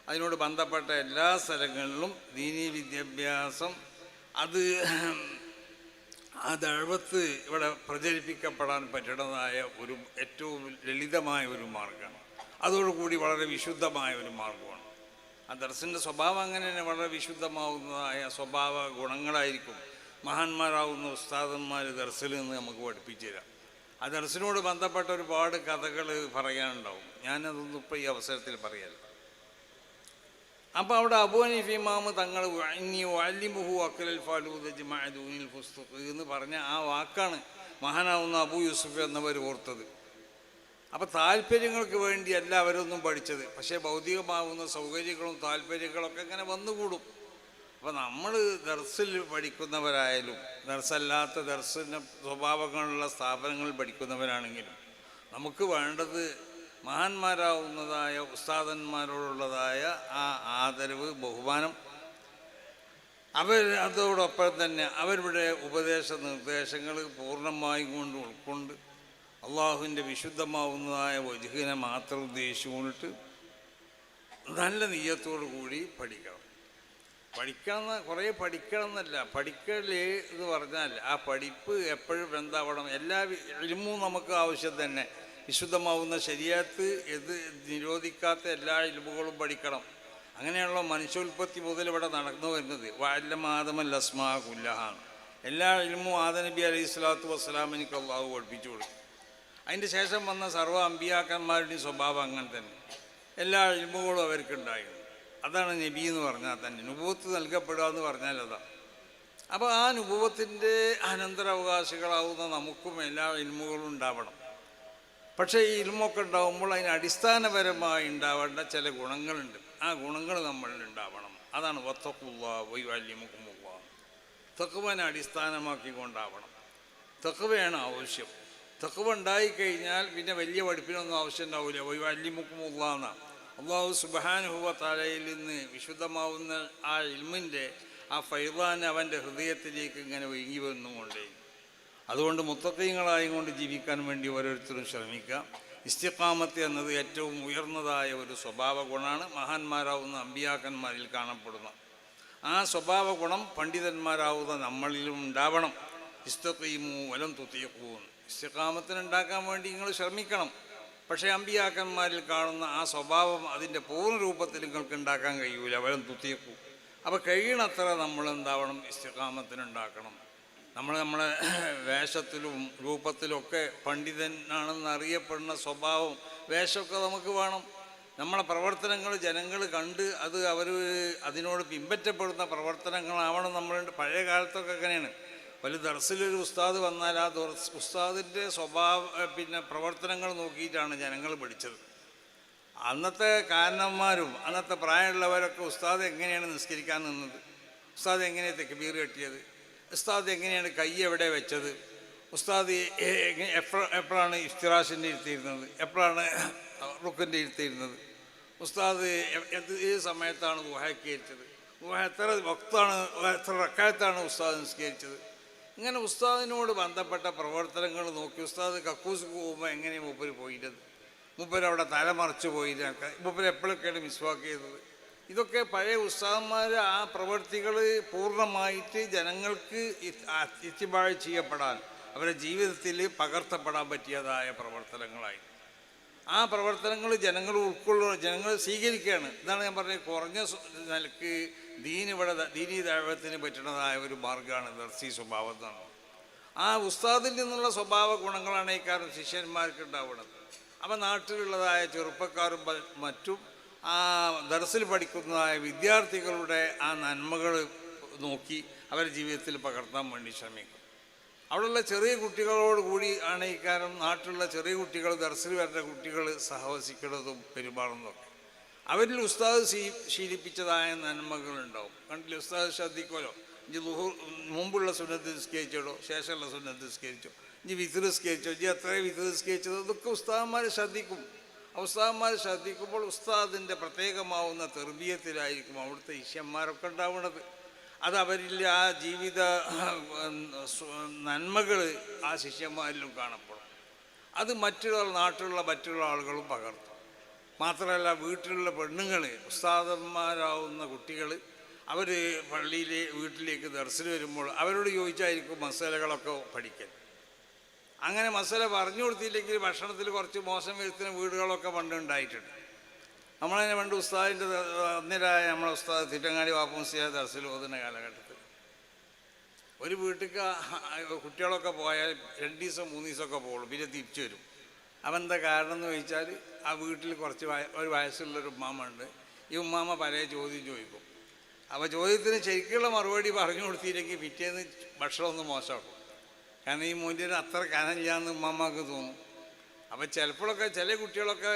B: അതിനോട് ബന്ധപ്പെട്ട എല്ലാ സ്ഥലങ്ങളിലും ദീനീ വിദ്യാഭ്യാസം അത് ആ ദഴവത്ത് ഇവിടെ പ്രചരിപ്പിക്കപ്പെടാൻ പറ്റുന്നതായ ഒരു ഏറ്റവും ലളിതമായ ഒരു മാർഗമാണ് അതോടുകൂടി വളരെ വിശുദ്ധമായ ഒരു മാർഗമാണ് ആ ദർശന്റെ സ്വഭാവം അങ്ങനെ തന്നെ വളരെ വിശുദ്ധമാവുന്നതായ സ്വഭാവ ഗുണങ്ങളായിരിക്കും മഹാന്മാരാവുന്ന ഉസ്താദന്മാർ ദർസിൽ നിന്ന് നമുക്ക് പഠിപ്പിച്ചു തരാം ആ ദർസിനോട് ബന്ധപ്പെട്ട ഒരുപാട് കഥകൾ പറയാനുണ്ടാവും. ഞാനതൊന്നും ഇപ്പോൾ ഈ അവസരത്തിൽ പറയാം അപ്പോൾ അവിടെ അബു ഹനീഫ് ഇമാമ് തങ്ങൾ വാല്യമുഹു അക്കലൽ ഫാലൂദ് ജമാഅദൂനിൽ ഫുസ്തുഖ് എന്ന് പറഞ്ഞ ആ വാക്കാണ് മഹാനാവുന്ന അബു യൂസുഫ് എന്നവർ ഓർത്തത്. അപ്പോൾ താല്പര്യങ്ങൾക്ക് വേണ്ടി എല്ലാവരൊന്നും പഠിച്ചത്. പക്ഷേ ഭൗതികമാവുന്ന സൗകര്യങ്ങളും താല്പര്യങ്ങളൊക്കെ ഇങ്ങനെ വന്നുകൂടും. അപ്പോൾ നമ്മൾ ദർസിൽ പഠിക്കുന്നവരായാലും ദർസല്ലാത്ത ദർസിന്റെ സ്വഭാവങ്ങളുള്ള സ്ഥാപനങ്ങളിൽ പഠിക്കുന്നവരാണെങ്കിലും നമുക്ക് വേണ്ടത് മഹാന്മാരാവുന്നതായ ഉസ്താദന്മാരോടുള്ളതായ ആ ആദരവ് ബഹുമാനം. അവർ അതോടൊപ്പം തന്നെ അവരുടെ ഉപദേശ നിർദ്ദേശങ്ങൾ പൂർണമായും കൊണ്ട് ഉൾക്കൊണ്ട് അള്ളാഹുവിന്റെ വിശുദ്ധമാവുന്നതായ വജുഹിനെ മാത്രം ഉദ്ദേശിച്ചുകൊണ്ടിട്ട് നല്ല നീയത്തോടു കൂടി പഠിക്കണം. എന്ന് കുറേ പഠിക്കണം എന്നല്ല പഠിക്കൽ എന്ന് പറഞ്ഞാൽ ആ പഠിപ്പ് എപ്പോഴും എന്താവണം എല്ലാ ഇൽമും നമുക്ക് ആവശ്യം തന്നെ. വിശുദ്ധമാവുന്ന ശരിയത്ത് എത് നിരോധിക്കാത്ത എല്ലാ ഇൽമുകളും പഠിക്കണം. അങ്ങനെയുള്ള മനുഷ്യോൽപ്പത്തി മുതൽ ഇവിടെ നടന്നു വരുന്നത് വാല്ലം ആദമൽ അസ്മാ കുല്ലഹാണ്. എല്ലാ ഇൽമും ആദനബി അലൈഹി സ്വലാത്തു വസ്സലാമിനിക്ക് അള്ളാഹു പഠിപ്പിച്ചു കൊടുക്കും അതിന്റെ ശേഷം വന്ന സർവ അമ്പിയാക്കന്മാരുടെയും സ്വഭാവം അങ്ങനെ തന്നെ. എല്ലാ ഇൽമുകളും അവർക്കുണ്ടായിരുന്നു. അതാണ് നബി എന്ന് പറഞ്ഞാൽ തന്നെ. നുപൂത്ത് നൽകപ്പെടുക എന്ന് പറഞ്ഞാൽ അതാണ് അപ്പോൾ ആ നുപൂവത്തിന്റെ അനന്തരാവകാശികളാവുന്ന നമുക്കും എല്ലാ ഇൽമുകളും ഉണ്ടാവണം. പക്ഷേ ഈ ഇൽമൊക്കെ ഉണ്ടാകുമ്പോൾ അതിന് അടിസ്ഥാനപരമായി ഉണ്ടാവേണ്ട ചില ഗുണങ്ങളുണ്ട്. ആ ഗുണങ്ങൾ നമ്മളിൽ ഉണ്ടാവണം. അതാണ് വത്തക്കുള്ള വൈവാല്യമുക്കുമുള്ള തെക്കുവനെ അടിസ്ഥാനമാക്കിക്കൊണ്ടാവണം. തെക്കുവയാണ് ആവശ്യം. തെക്കുവ ഉണ്ടായിക്കഴിഞ്ഞാൽ പിന്നെ വലിയ പഠിപ്പിനൊന്നും ആവശ്യം ഉണ്ടാവില്ല വൈവാല്യമുക്കുമുള്ള എന്നാണ് അള്ളാഹു സുബാനുഹുവ തലയിൽ നിന്ന് വിശുദ്ധമാവുന്ന ആ ഇൽമിന്റെ ആ ഫൈദാൻ അവന്റെ ഹൃദയത്തിലേക്ക് ഇങ്ങനെ ഒഴുകി വന്നുകൊണ്ടേ. അതുകൊണ്ട് മുത്തക്കീങ്ങളായും കൊണ്ട് ജീവിക്കാൻ വേണ്ടി ഓരോരുത്തരും ശ്രമിക്കാം ഇസ്തിഖാമത്ത് എന്നത് ഏറ്റവും ഉയർന്നതായ ഒരു സ്വഭാവ ഗുണമാണ്. മഹാന്മാരാവുന്ന അമ്പിയാക്കന്മാരിൽ കാണപ്പെടുന്ന. ആ സ്വഭാവ ഗുണം പണ്ഡിതന്മാരാവുന്ന നമ്മളിലും ഉണ്ടാവണം. ഇസ്തീമു വലം തുത്തിയക്കൂന്ന് ഇസ്തിഖാമത്തിന് ഉണ്ടാക്കാൻ വേണ്ടി നിങ്ങൾ ശ്രമിക്കണം. പക്ഷേ അമ്പിയാക്കന്മാരിൽ കാണുന്ന ആ സ്വഭാവം അതിന്റെ പൂർണ രൂപത്തിൽ നിങ്ങൾക്ക് ഉണ്ടാക്കാൻ കഴിയൂല. വലം തുത്തിയേക്കൂ അപ്പോൾ കഴിയണത്ര നമ്മൾ എന്താവണം? ഇസ്തിഖാമത്തിനുണ്ടാക്കണം നമ്മൾ നമ്മളെ വേഷത്തിലും രൂപത്തിലൊക്കെ പണ്ഡിതനാണെന്ന് അറിയപ്പെടുന്ന സ്വഭാവം വേഷമൊക്കെ നമുക്ക് വേണം. നമ്മളെ പ്രവർത്തനങ്ങൾ ജനങ്ങൾ കണ്ട് അത് അവർ അതിനോട് പിമ്പറ്റപ്പെടുന്ന പ്രവർത്തനങ്ങളാവണം നമ്മളുണ്ട് പഴയ കാലത്തൊക്കെ അങ്ങനെയാണ്. വല്ല ദർസിലൊരു ഉസ്താദ് വന്നാൽ ആ ദർസ് ഉസ്താദിന്റെ സ്വഭാവ പിന്നെ പ്രവർത്തനങ്ങൾ നോക്കിയിട്ടാണ് ജനങ്ങൾ പഠിച്ചത്. അന്നത്തെ കാരണന്മാരും അന്നത്തെ പ്രായമുള്ളവരൊക്കെ ഉസ്താദ് എങ്ങനെയാണ് നിസ്കരിക്കാൻ നിന്നത്? ഉസ്താദ് എങ്ങനെയാണ് തെക്കുബീർ കെട്ടിയത്? ഉസ്താദ് എങ്ങനെയാണ് കൈ എവിടെ വെച്ചത്? ഉസ്താദ് എപ്പോഴാണ് ഇഫ്തിറാഷിന്റെ ഇരുത്തിയിരുന്നത്? എപ്പോഴാണ് റുക്കിന്റെ ഇരുത്തിയിരുന്നത്? ഉസ്താദ് ഏത് സമയത്താണ് ദുഹാക്കിയിരിച്ചത് ദുഹ എത്ര വക്താണ് എത്ര റക്കായത്താണ് ഉസ്താദ് നിസ്കരിച്ചത്? ഇങ്ങനെ ഉസ്താദിനോട് ബന്ധപ്പെട്ട പ്രവർത്തനങ്ങൾ നോക്കി ഉസ്താദ് കക്കൂസ് പോകുമ്പോൾ എങ്ങനെയാണ് മൂപ്പര് പോയിരുന്നത്? മൂപ്പര് അവിടെ തലമറിച്ച് പോയിരുന്നൊക്കെ. മൂപ്പര് എപ്പോഴൊക്കെയാണ് മിസ്വാക്ക് ചെയ്തത്? ഇതൊക്കെ പഴയ ഉസ്താദന്മാർ ആ പ്രവൃത്തികൾ പൂർണമായിട്ട് ജനങ്ങൾക്ക് ഇത്തിബാഴ് ചെയ്യപ്പെടാൻ അവരുടെ ജീവിതത്തിൽ പകർത്തപ്പെടാൻ പറ്റിയതായ പ്രവർത്തനങ്ങളായി. ആ പ്രവർത്തനങ്ങൾ ജനങ്ങൾ ഉൾക്കൊള്ളുക ജനങ്ങൾ സ്വീകരിക്കുകയാണ് ഇതാണ് ഞാൻ പറഞ്ഞത്. കുറഞ്ഞ നിലയ്ക്ക് ദീൻ ഇവിടെ ദ- ദീനീ ദൈവത്തിന് പറ്റുന്നതായ ഒരു മാർഗമാണ് ദർശി സ്വഭാവം എന്നാണ് ആ ഉസ്താദിൽ നിന്നുള്ള സ്വഭാവ ഗുണങ്ങളാണ് ഈ കാരണം ശിഷ്യന്മാർക്ക് ഉണ്ടാവുന്നത് അപ്പം നാട്ടിലുള്ളതായ ചെറുപ്പക്കാരും മറ്റും ആ ദർസിൽ പഠിക്കുന്നതായ വിദ്യാർത്ഥികളുടെ ആ നന്മകൾ നോക്കി അവരെ ജീവിതത്തിൽ പകർത്താൻ വേണ്ടി ശ്രമിക്കും. അവിടെയുള്ള ചെറിയ കുട്ടികളോട് കൂടി ആണ് ഈ കാരണം നാട്ടിലുള്ള ചെറിയ കുട്ടികൾ ദർസിൽ വരുന്ന കുട്ടികൾ സഹവസിക്കുന്നതും പെരുമാറുന്നതൊക്കെ അവരിൽ ഉസ്താദ് ശീ ശീലിപ്പിച്ചതായ നന്മകളുണ്ടാവും. കണ്ടില്ല? ഉസ്താദ് ശ്രദ്ധിക്കുമല്ലോ? ഇനി ദുഹു മുമ്പുള്ള സുന്നത്ത് നിസ്കരിച്ചോളൂ ശേഷമുള്ള സുന്നത്ത് നിസ്കരിച്ചോ. ഇനി വിത്ത് നിസ്കരിച്ചോ ഇനി അത്രയും വിത്ത് നിസ്കരിച്ചത് അതൊക്കെ ഉസ്താദന്മാർ ശ്രദ്ധിക്കും. ഉസ്താദന്മാർ ശ്രദ്ധിക്കുമ്പോൾ ഉസ്താദിന്റെ പ്രത്യേകമാവുന്ന തെർബീയത്തിലായിരിക്കും അവിടുത്തെ ഇഷ്യന്മാരൊക്കെ ഉണ്ടാവുന്നത്. അത് അവരിൽ ആ ജീവിത നന്മകൾ ആ ശിഷ്യന്മാരിലും കാണപ്പെടും. അത് മറ്റുള്ള നാട്ടിലുള്ള മറ്റുള്ള ആളുകളും പകർത്തും. മാത്രമല്ല വീട്ടിലുള്ള പെണ്ണുങ്ങൾ ഉസ്താദന്മാരാവുന്ന കുട്ടികൾ അവർ പള്ളിയിലെ വീട്ടിലേക്ക് ദർശനം വരുമ്പോൾ അവരോട് ചോദിച്ചായിരിക്കും മസാലകളൊക്കെ പഠിക്കൽ. അങ്ങനെ മസാല പറഞ്ഞു കൊടുത്തില്ലെങ്കിൽ ഭക്ഷണത്തിൽ കുറച്ച് മോശം വരുത്തുന്ന വീടുകളൊക്കെ പണ്ട് ഉണ്ടായിട്ടുണ്ട്. നമ്മളതിനെ പണ്ട് ഉസ്താദിന്റെ അന്നിരായ നമ്മളെ ഉസ്താദ് തിറ്റങ്ങാടി വാപ്പുസിയ ദർശനം ഓതുന്ന കാലഘട്ടത്തിൽ. ഒരു വീട്ടിലേക്ക് കുട്ടികളൊക്കെ പോയാൽ രണ്ട് ദിവസം മൂന്ന് ദിവസമൊക്കെ പോകുള്ളൂ പിന്നെ തിരിച്ചു വരും. എന്താ കാരണം എന്ന് ചോദിച്ചാൽ ആ വീട്ടിൽ കുറച്ച് ഒരു വയസ്സുള്ളൊരു ഉമ്മാമ ഉണ്ട് ഈ ഉമ്മാമ പല ചോദ്യം ചോദിക്കും. അപ്പോൾ ചോദ്യത്തിന് ശരിക്കുള്ള മറുപടി പറഞ്ഞു കൊടുത്തില്ലെങ്കിൽ പിറ്റേന്ന് ഭക്ഷണം ഒന്ന് മോശമാക്കും. കാരണം ഈ മൂല്യം അത്ര കനമില്ലാന്ന് ഉമ്മാമ്മക്ക് തോന്നും. അപ്പം ചിലപ്പോഴൊക്കെ ചില കുട്ടികളൊക്കെ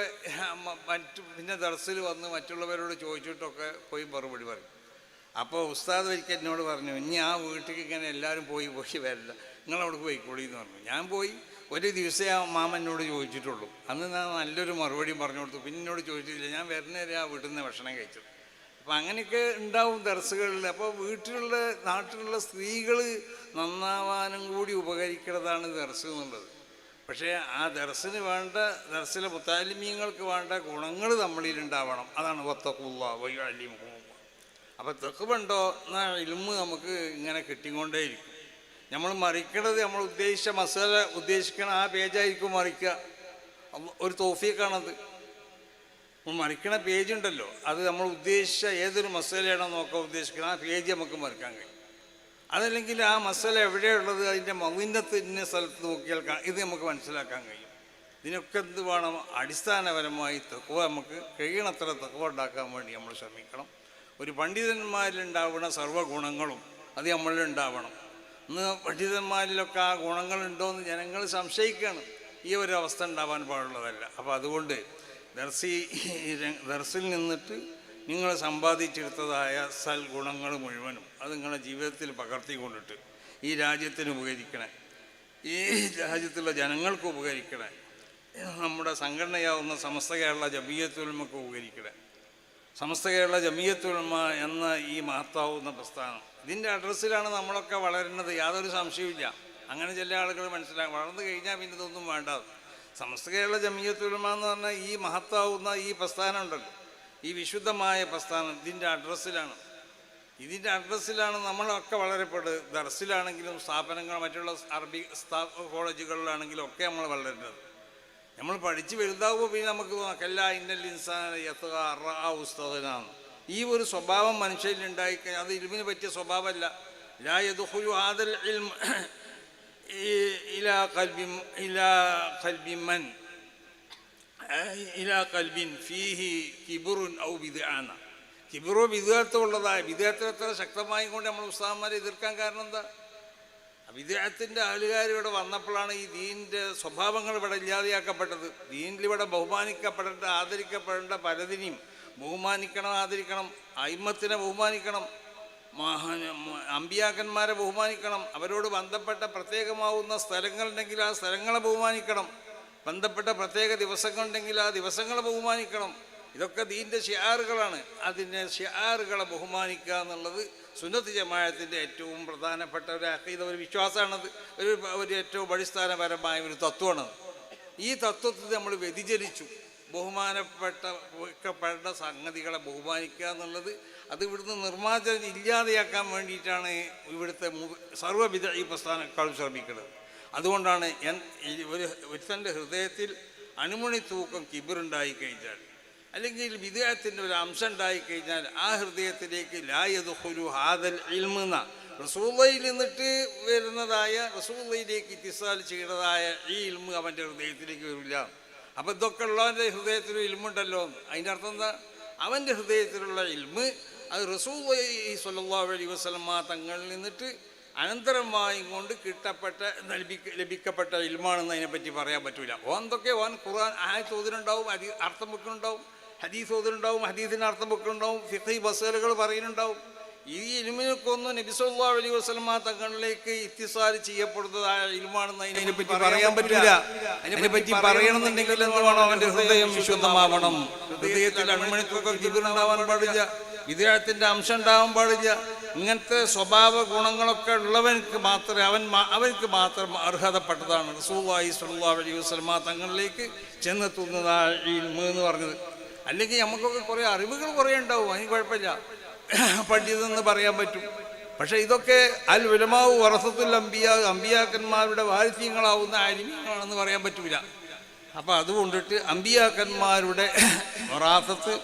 B: മറ്റു പിന്നെ ദർസിൽ വന്ന് മറ്റുള്ളവരോട് ചോദിച്ചിട്ടൊക്കെ പോയി മറുപടി പറയും. അപ്പോൾ ഉസ്താദ് ഒരിക്കൽ എന്നോട് പറഞ്ഞു ഇനി ആ വീട്ടിലേക്ക് ഇങ്ങനെ എല്ലാവരും പോയി പോയി വരില്ല നിങ്ങളവിടെ പോയിക്കോളി എന്ന് പറഞ്ഞു. ഞാൻ പോയി. ഒരു ദിവസമേ ആ മാമൻ എന്നോട് ചോദിച്ചിട്ടുള്ളൂ. അന്ന് ഞാൻ നല്ലൊരു മറുപടി പറഞ്ഞു കൊടുത്തു. പിന്നെ എന്നോട് ചോദിച്ചിട്ടില്ല. ഞാൻ വരുന്നവരെ ആ വീട്ടിൽ നിന്ന് ഭക്ഷണം കഴിച്ചത് അപ്പം അങ്ങനെയൊക്കെ ഉണ്ടാവും ദർസുകളിൽ. അപ്പോൾ വീട്ടിലുള്ള നാട്ടിലുള്ള സ്ത്രീകൾ നന്നാവാനും കൂടി ഉപകരിക്കുന്നതാണ് ദർസ് എന്നുള്ളത്. പക്ഷേ ആ ദർസിന് വേണ്ട ദർസിലെ മുത്താലിമീങ്ങൾക്ക് വേണ്ട ഗുണങ്ങൾ നമ്മളിൽ ഉണ്ടാവണം. അതാണ് വത്തക്കുള്ള വയ്യാലിമുഖം അപ്പോൾ പണ്ടോ എന്നാൽ ഇൽമ് നമുക്ക് ഇങ്ങനെ കിട്ടിക്കൊണ്ടേയിരിക്കും. നമ്മൾ മറിക്കണത് നമ്മൾ ഉദ്ദേശിച്ച മസാല ഉദ്ദേശിക്കണ ആ പേജായിരിക്കും മറിക്കുക. ഒരു തോഫിയൊക്കെയാണത് മറിക്കണ പേജ് ഉണ്ടല്ലോ അത് നമ്മൾ ഉദ്ദേശിച്ച ഏതൊരു മസാലയാണോ നോക്കാൻ ഉദ്ദേശിക്കുന്നത് ആ പേജ് നമുക്ക് മറിക്കാൻ കഴിയും. അതല്ലെങ്കിൽ ആ മസാല എവിടെയുള്ളത് അതിന്റെ മൗന്നത്ത് ഇന്ന സ്ഥലത്ത് നോക്കിയാൽ ഇത് നമുക്ക് മനസ്സിലാക്കാൻ കഴിയും. ഇതിനൊക്കെ എന്ത് വേണം? അടിസ്ഥാനപരമായി തെക്കുവ നമുക്ക് കഴിയണത്ര തെക്കുവ ഉണ്ടാക്കാൻ വേണ്ടി നമ്മൾ ശ്രമിക്കണം. ഒരു പണ്ഡിതന്മാരിലുണ്ടാവുന്ന സർവഗുണങ്ങളും അത് നമ്മളിൽ ഉണ്ടാവണം. ഇന്ന് പണ്ഡിതന്മാരിലൊക്കെ ആ ഗുണങ്ങളുണ്ടോ എന്ന് ജനങ്ങൾ സംശയിക്കുകയാണ് ഈ ഒരു അവസ്ഥ ഉണ്ടാവാൻ പാടുള്ളതല്ല. അപ്പോൾ അതുകൊണ്ട് ദർസി ദർസിൽ നിന്നിട്ട് നിങ്ങൾ സമ്പാദിച്ചെടുത്തതായ സൽഗുണങ്ങൾ മുഴുവനും അത് നിങ്ങളുടെ ജീവിതത്തിൽ പകർത്തിക്കൊണ്ടിട്ട് ഈ രാജ്യത്തിന് ഉപകരിക്കണേ. ഈ രാജ്യത്തുള്ള ജനങ്ങൾക്ക് ഉപകരിക്കണേ. നമ്മുടെ സംഘടനയാവുന്ന സമസ്ത കേരള ജമീയത്തുൽമക്ക് ഉപകരിക്കണേ. സമസ്ത കേരള ജമീയത്തുൽമ എന്ന ഈ മഹത്താവുന്ന പ്രസ്ഥാനം ഇതിന്റെ അഡ്രസ്സിലാണ് നമ്മളൊക്കെ വളരുന്നത്. യാതൊരു സംശയവുമില്ല. അങ്ങനെ ചില ആളുകൾ മനസ്സിലാക്കും. വളർന്നു കഴിഞ്ഞാൽ പിന്നെ ഇതൊന്നും വേണ്ട. സമസ്ത കേരള ജമീയത്തുലമ എന്ന് പറഞ്ഞാൽ ഈ മഹത്താവുന്ന ഈ പ്രസ്ഥാനം ഉണ്ടല്ലോ. ഈ വിശുദ്ധമായ പ്രസ്ഥാനം ഇതിന്റെ അഡ്രസ്സിലാണ്. ഇതിന്റെ അഡ്രസ്സിലാണ് നമ്മളൊക്കെ വളരപ്പെടുന്നത് ദർസിലാണെങ്കിലും സ്ഥാപനങ്ങൾ മറ്റുള്ള അറബി കോളേജുകളിലാണെങ്കിലും ഒക്കെ നമ്മൾ വളരേണ്ടത് നമ്മൾ പഠിച്ച് വലുതാകുമ്പോൾ പിന്നെ നമുക്ക് എല്ലാ ഇന്നൽ ഇൻസാന ഉസ്തകനാണ് ഈ ഒരു സ്വഭാവം മനുഷ്യരിൽ ഉണ്ടായിക്കഴിഞ്ഞാൽ അത് ഇൽമിന് പറ്റിയ സ്വഭാവമല്ല. ലാ യദ്ഖുലു ആദൽ ഇൽമ ഇലാ ഖൽബി ഇലാ ഖൽബി മൻ. ഇലാ കൽബിൻ ഫീഹി കിബുറുൻ ഔ വിദാന കിബിറോ ശക്തമായി എത്ര ശക്തമായും കൊണ്ട് നമ്മൾ ഉസ്താദന്മാരെ എതിർക്കാൻ കാരണം എന്താ? വിദേഹത്തിന്റെ ആളുകാർ ഇവിടെ വന്നപ്പോഴാണ് ഈ ദീനിന്റെ സ്വഭാവങ്ങൾ ഇവിടെ ഇല്ലാതെയാക്കപ്പെട്ടത്. ദീനിൽ ഇവിടെ ബഹുമാനിക്കപ്പെടേണ്ട ആദരിക്കപ്പെടേണ്ട പലതിനെയും ബഹുമാനിക്കണം ആദരിക്കണം അയിമത്തിനെ ബഹുമാനിക്കണം അമ്പിയാക്കന്മാരെ ബഹുമാനിക്കണം അവരോട് ബന്ധപ്പെട്ട പ്രത്യേകമാവുന്ന സ്ഥലങ്ങളുണ്ടെങ്കിൽ ആ സ്ഥലങ്ങളെ ബഹുമാനിക്കണം ബന്ധപ്പെട്ട പ്രത്യേക ദിവസങ്ങളുണ്ടെങ്കിൽ ആ ദിവസങ്ങളെ ബഹുമാനിക്കണം. ഇതൊക്കെ ദീന്റെ ഷിയാറുകളാണ് അതിന്റെ ഷിയാറുകളെ ബഹുമാനിക്കുക എന്നുള്ളത് സുന്നത്ത് ജമായത്തിന്റെ ഏറ്റവും പ്രധാനപ്പെട്ട ഒരു അഹീത ഒരു വിശ്വാസമാണത്. ഒരു ഒരു ഏറ്റവും അടിസ്ഥാനപരമായ ഒരു തത്വമാണത് ഈ തത്വത്തിൽ നമ്മൾ വ്യതിചലിച്ചു. ബഹുമാനപ്പെട്ട വെക്കപ്പെട്ട സംഗതികളെ ബഹുമാനിക്കുക എന്നുള്ളത് അത് ഇവിടുന്ന് നിർമ്മാർജനം ഇല്ലാതെയാക്കാൻ വേണ്ടിയിട്ടാണ് ഇവിടുത്തെ സർവവിധ ഈ പ്രസ്ഥാനക്കാൾ ശ്രമിക്കുന്നത്. അതുകൊണ്ടാണ് എൻ ഒരു ഒരുത്തന്റെ ഹൃദയത്തിൽ അണുമണി തൂക്കം കിബിറുണ്ടായി കഴിഞ്ഞാൽ അല്ലെങ്കിൽ വിദേഹത്തിന്റെ ഒരു അംശം ഉണ്ടായി കഴിഞ്ഞാൽ ആ ഹൃദയത്തിലേക്ക് ലായതുഹുലു ഹാദൽ ഇൽമെന്ന റസൂള്ളയിൽ നിന്നിട്ട് വരുന്നതായ റസൂള്ളയിലേക്ക് ഇത്തിസാൽ ചെയ്യുന്നതായ ഈ ഇൽമ് അവന്റെ ഹൃദയത്തിലേക്ക് വരില്ല. അപ്പം ഇതൊക്കെ ഉള്ളവന്റെ ഹൃദയത്തിൽ ഇൽമുണ്ടല്ലോ അതിന്റെ അർത്ഥം എന്താ? അവന്റെ ഹൃദയത്തിലുള്ള ഇൽമ് അത് റസൂ സല്ലല്ലാഹു അലൈഹി വസല്ലമ തങ്ങളിൽ നിന്നിട്ട് അനന്തരമായും കൊണ്ട് കിട്ടപ്പെട്ട ലഭിക്ക ലഭിക്കപ്പെട്ട ഇൽമാണെന്ന് അതിനെപ്പറ്റി പറയാൻ പറ്റൂല. ഓൻ എന്തൊക്കെ? ഓൻ ഖുർആൻ ആയ തോതിലുണ്ടാവും അതി അർത്ഥം വെക്കുന്നുണ്ടാവും ഹദീസ് തോതിലുണ്ടാവും ഹദീസിന് അർത്ഥം വെക്കുന്നുണ്ടാവും ഫിഖി ബസ്സുകൾ പറയുന്നുണ്ടാവും. ഈ ഇൽമിനൊക്കെ നബിസല്ലാ അലി വസ്ലമ തങ്ങളിലേക്ക് ഇത്തിസാർ ചെയ്യപ്പെടുന്നതായ ഇൽമാണെന്ന് അതിനെപ്പറ്റി പറയാൻ പറ്റില്ല. അതിനെപ്പറ്റി പറയണമെന്നുണ്ടെങ്കിൽ എന്ത് വേണം അവന്റെ ഹൃദയം വിശുദ്ധമാവണം? ഹൃദയത്തിൽ അൺമണിത്വക്കം കിബിറുണ്ടാവാൻ പാടില്ല. വിദേഹത്തിന്റെ അംശം ഉണ്ടാവാൻ പാടില്ല. ഇങ്ങനത്തെ സ്വഭാവ ഗുണങ്ങളൊക്കെ ഉള്ളവർക്ക് മാത്രമേ അവൻ അവനക്ക് അവർക്ക് മാത്രം അർഹതപ്പെട്ടതാണ്. റസൂലുള്ളാഹി സുല്ലാ അലൈഹി വസ്ലമ തങ്ങളിലേക്ക് ചെന്നെത്തുന്നതായ ഇൽമ് എന്ന് പറഞ്ഞത്. അല്ലെങ്കിൽ നമുക്കൊക്കെ കുറേ അറിവുകൾ കുറേ ഉണ്ടാവും. അതിന് കുഴപ്പമില്ല. പണ്ഡിതെന്ന് പറയാൻ പറ്റും. പക്ഷെ ഇതൊക്കെ അൽ ഉലമാവ് വറസത്തുൽ അമ്പിയ അമ്പിയാക്കന്മാരുടെ വാരിത്യങ്ങളാവുന്ന ആലിമ്യങ്ങളാണെന്ന് പറയാൻ പറ്റൂല. അപ്പോൾ അതുകൊണ്ടിട്ട് അമ്പിയാക്കന്മാരുടെ വറാസത്ത്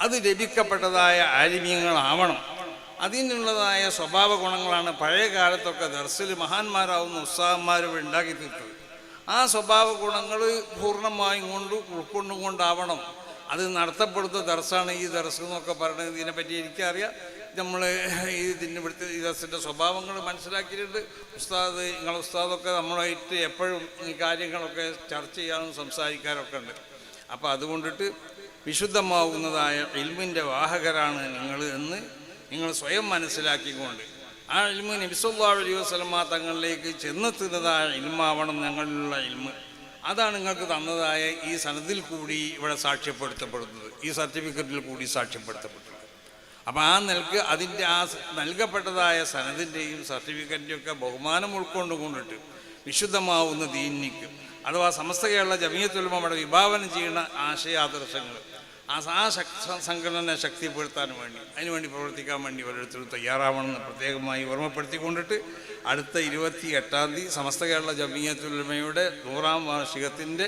B: അത് ലഭിക്കപ്പെട്ടതായ ആലിമ്യങ്ങളാവണം അതിനുള്ളതായ സ്വഭാവ ഗുണങ്ങളാണ് പഴയ കാലത്തൊക്കെ ദർസിൽ മഹാന്മാരാവുന്ന ഉത്സാഹന്മാരും ഉണ്ടാക്കി തീർത്തത്. ആ സ്വഭാവ ഗുണങ്ങൾ പൂർണമായും കൊണ്ട് ഉൾക്കൊണ്ടുകൊണ്ടാവണം. അത് നടത്തപ്പെടുന്ന ദർസാണ് ഈ ദർസ് എന്നൊക്കെ പറയുന്നത്. ഇതിനെപ്പറ്റി എനിക്കറിയാം. നമ്മൾ ഇതിന്റെ ഇവിടുത്തെ ഈ ദർസിന്റെ സ്വഭാവങ്ങൾ മനസ്സിലാക്കിയിട്ടുണ്ട്. ഉസ്താദ് നിങ്ങളെ ഉസ്താദൊക്കെ നമ്മളായിട്ട് എപ്പോഴും ഈ കാര്യങ്ങളൊക്കെ ചർച്ച ചെയ്യാനും സംസാരിക്കാനൊക്കെ ഉണ്ട്. അപ്പോൾ അതുകൊണ്ടിട്ട് വിശുദ്ധമാവുന്നതായ ഇൽമിന്റെ വാഹകരാണ് നിങ്ങൾ എന്ന് നിങ്ങൾ സ്വയം മനസ്സിലാക്കിക്കൊണ്ട് ആ ഇൽമ് നബിസുല്ലാ അലൈഹി വസ്ലമ തങ്ങളിലേക്ക് ചെന്നെത്തുന്നതായ ഇൽമാവണം ഞങ്ങളിലുള്ള ഇൽമ്. അതാണ് നിങ്ങൾക്ക് തന്നതായ ഈ സനത്തിൽ കൂടി ഇവിടെ സാക്ഷ്യപ്പെടുത്തപ്പെടുന്നത്. ഈ സർട്ടിഫിക്കറ്റിൽ കൂടി സാക്ഷ്യപ്പെടുത്തപ്പെട്ടത് അപ്പോൾ ആ നൽക അതിന്റെ ആ നൽകപ്പെട്ടതായ സനതിന്റെയും സർട്ടിഫിക്കറ്റിന്റെയും ഒക്കെ ബഹുമാനം ഉൾക്കൊണ്ടുകൊണ്ടിട്ട് വിശുദ്ധമാവുന്ന ദീനിക്കും. അഥവാ സമസ്ത കേരള ജമീയത്തുലമയുടെ വിഭാവനം ചെയ്യുന്ന ആശയാദർശങ്ങൾ ആ ആ സംഘടന ശക്തിപ്പെടുത്താൻ വേണ്ടി അതിനുവേണ്ടി പ്രവർത്തിക്കാൻ വേണ്ടി ഓരോരുത്തരും തയ്യാറാവണമെന്ന് പ്രത്യേകമായി ഓർമ്മപ്പെടുത്തിക്കൊണ്ടിട്ട് അടുത്ത ഇരുപത്തി എട്ടാം തീയതി സമസ്ത കേരള ജമീയത്തുലമയുടെ നൂറാം വാർഷികത്തിന്റെ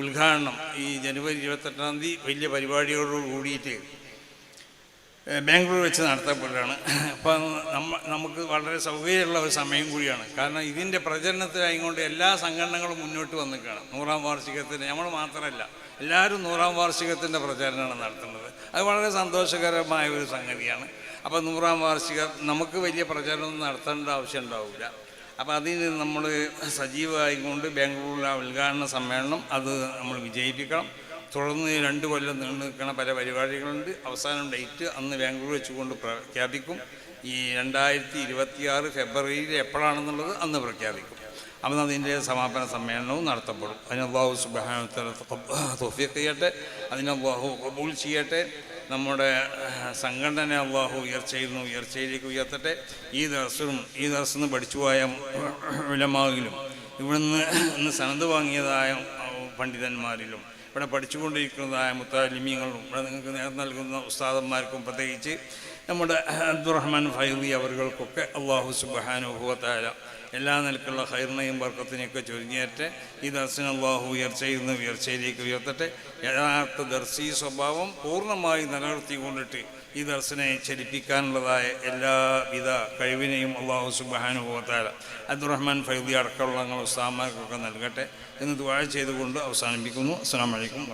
B: ഉദ്ഘാടനം ഈ ജനുവരി ഇരുപത്തെട്ടാം തീയതി വലിയ പരിപാടിയോട് കൂടിയിട്ട് ബാംഗ്ലൂർ വെച്ച് നടത്തപ്പെടുകയാണ് അപ്പം നമ്മ നമുക്ക് വളരെ സൗകര്യമുള്ള ഒരു സമയം കൂടിയാണ്. കാരണം ഇതിന്റെ പ്രചരണത്തിനായിക്കൊണ്ട് എല്ലാ സംഘടനകളും മുന്നോട്ട് വന്നിക്കാണ് നൂറാം വാർഷികത്തിന് നമ്മൾ മാത്രമല്ല. എല്ലാവരും നൂറാം വാർഷികത്തിന്റെ പ്രചാരണമാണ് നടത്തുന്നത്. അത് വളരെ സന്തോഷകരമായ ഒരു സംഗതിയാണ്. അപ്പോൾ നൂറാം വാർഷികം നമുക്ക് വലിയ പ്രചാരണമൊന്നും നടത്തേണ്ട ആവശ്യം ഉണ്ടാവില്ല അപ്പോൾ അതിന് നമ്മൾ സജീവമായിക്കൊണ്ട് ബാംഗ്ലൂരിലെ ഉദ്ഘാടന സമ്മേളനം അത് നമ്മൾ വിജയിപ്പിക്കണം. തുടർന്ന് രണ്ട് കൊല്ലം നീണ്ടു നിൽക്കുന്ന പല പരിപാടികളുണ്ട്. അവസാനം ഡേറ്റ് അന്ന് ബാംഗ്ലൂർ വെച്ചുകൊണ്ട് പ്രഖ്യാപിക്കും. ഈ രണ്ടായിരത്തി ഇരുപത്തിയാറ് ഫെബ്രുവരിയിൽ എപ്പോഴാണെന്നുള്ളത് അന്ന് പ്രഖ്യാപിക്കും. അന്ന് അതിന്റെ സമാപന സമ്മേളനവും നടത്തപ്പെടും. അതിന് അള്ളാഹു സുബാന തോഫിയൊക്കെ ചെയ്യട്ടെ. അതിന് അള്ളാഹു കബൂൾ ചെയ്യട്ടെ. നമ്മുടെ സംഘടന അള്ളാഹു ഉയർച്ചയിൽ നിന്ന് ഉയർച്ചയിലേക്ക് ഉയർത്തട്ടെ. ഈ ദർശനം ഈ ദർശനം പഠിച്ചു പോയ വിലമാകിലും ഇവിടുന്ന് ഇന്ന് സനന്ദ് വാങ്ങിയതായ പണ്ഡിതന്മാരിലും ഇവിടെ പഠിച്ചുകൊണ്ടിരിക്കുന്നതായ മുത്താലിമ്യങ്ങളും ഇവിടെ നിങ്ങൾക്ക് നേരം നൽകുന്ന ഉസ്താദന്മാർക്കും പ്രത്യേകിച്ച് നമ്മുടെ അബ്ദുറഹ്മാൻ ഫൈദി അവർക്കൊക്കെ അള്ളാഹു സുബാനുഭവത്തായ എല്ലാ നിലക്കുള്ള ഹൈറിനെയും വർക്കത്തിനെയൊക്കെ ചൊരിഞ്ഞേറ്റ് ഈ ദർശനം അള്ളാഹു ഉയർച്ചയിൽ നിന്ന് ഉയർച്ചയിലേക്ക് ഉയർത്തട്ടെ. യഥാർത്ഥ ദർശി സ്വഭാവം പൂർണമായി നിലനിർത്തിക്കൊണ്ടിട്ട് ഈ ദർശനെ ചലിപ്പിക്കാനുള്ളതായ എല്ലാവിധ കഴിവിനെയും അള്ളാഹു സുബാനുഭവത്താല അബ്ദുറഹ്മാൻ ഫൈദി അടക്കമുള്ള ഉസ്താമാർക്കൊക്കെ നൽകട്ടെ എന്ന് ദുവാഴ ചെയ്തുകൊണ്ട് അവസാനിപ്പിക്കുന്നു. അസ്സാം വലൈക്കും